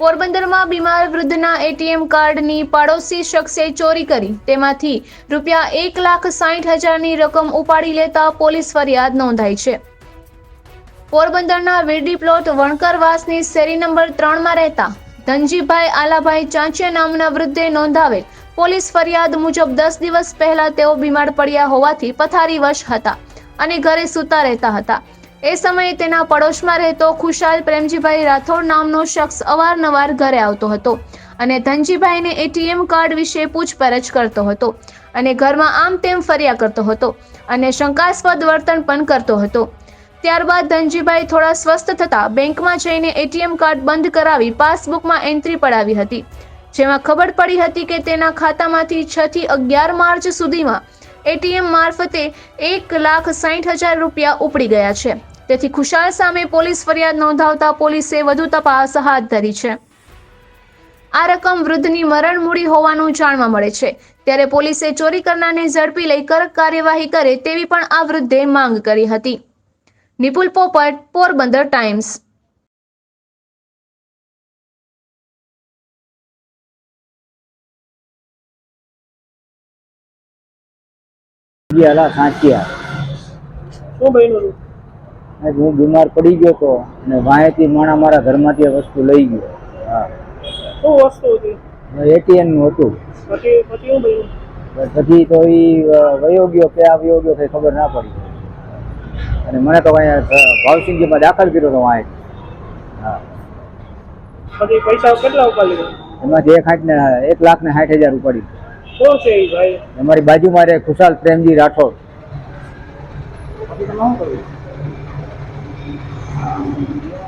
પોરબંદરમાં બીમાર વૃદ્ધના એટીએમ કાર્ડની પાડોશી શખ્સે ચોરી કરી. તેમાંથી રૂપિયા એક લાખ સાઠ હજારની રકમ ઉપાડી લેતા પોલીસ ફરિયાદ નોંધાઈ છે. પોરબંદરના વીરડી પ્લોટ વણકરવાસની શેરી નંબર ત્રણમાં રહેતા ધનજીભાઈ આલાભાઈ ચાંચિયા નામના વૃદ્ધે નોંધાવેલ પોલીસ ફરિયાદ મુજબ દસ દિવસ પહેલા તેઓ બીમાર પડ્યા હોવાથી પથારીવશ હતા અને ઘરે સૂતા રહેતા હતા. એ સમયે તેના પડોશમાં રહેતો ખુશાલ પ્રેમજીભાઈ રાઠોડ નામનો શખ્સ અવારનવાર ઘરે આવતો હતો અને ધનજીભાઈને એટીએમ કાર્ડ વિશે પૂછપરછ કરતો હતો અને ઘરમાં આમ તેમ ફર્યા કરતો હતો અને શંકાસ્પદ વર્તન પણ કરતો હતો. ત્યારબાદ ધનજીભાઈ થોડા સ્વસ્થ થતા બેંકમાં જઈને એટીએમ કાર્ડ બંધ કરાવી પાસબુકમાં એન્ટ્રી પડાવી હતી, જેમાં ખબર પડી હતી કે તેના ખાતામાંથી છ થી અગિયાર માર્ચ સુધીમાં એટીએમ મારફતે એક લાખ સાઠ હજાર રૂપિયા ઉપડી ગયા છે. તેથી ખુશાલ સામે પોલીસ ફરિયાદ નોંધાવતા પોલીસે વધુ તપાસ હાથ ધરી છે. આ રકમ વૃદ્ધની મરણ મૂડી હોવાનું જાણવા મળે છે. ત્યારે પોલીસે ચોરી કરનારને ઝડપી લઈ કડક કાર્યવાહી કરે તેવી પણ આ વૃદ્ધે માંગ કરી હતી. નિપુલ પોપટ પોરબંદર ટાઈમ્સ. શું બન્યું? આજ હું બીમાર પડી ગયો તો અને વાંહેથી માણા મારા ઘરમાંથી આ વસ્તુ લઈ ગયો. હા. શું વસ્તુ હતી? એટીએમનું હતું. પછી પછી શું બન્યું? પછી તો એ વયો ગયો કે આ વયો ગયો કઈ ખબર ના પડી. અને મને તો અહીંયા ભાવસિંહજીમાં દાખલ કર્યો તો વાંહે હા. પછી પૈસા કેટલા ઉપાડી એમાંથી એક હાથ ને એક લાખ ને સાઠ હજાર ઉપાડી. કોણ છે એ ભાઈ? અમારી બાજુમાં રહે ખુશાલ પ્રેમજી રાઠોડ. પછી તમે શું કર્યું. Thank you.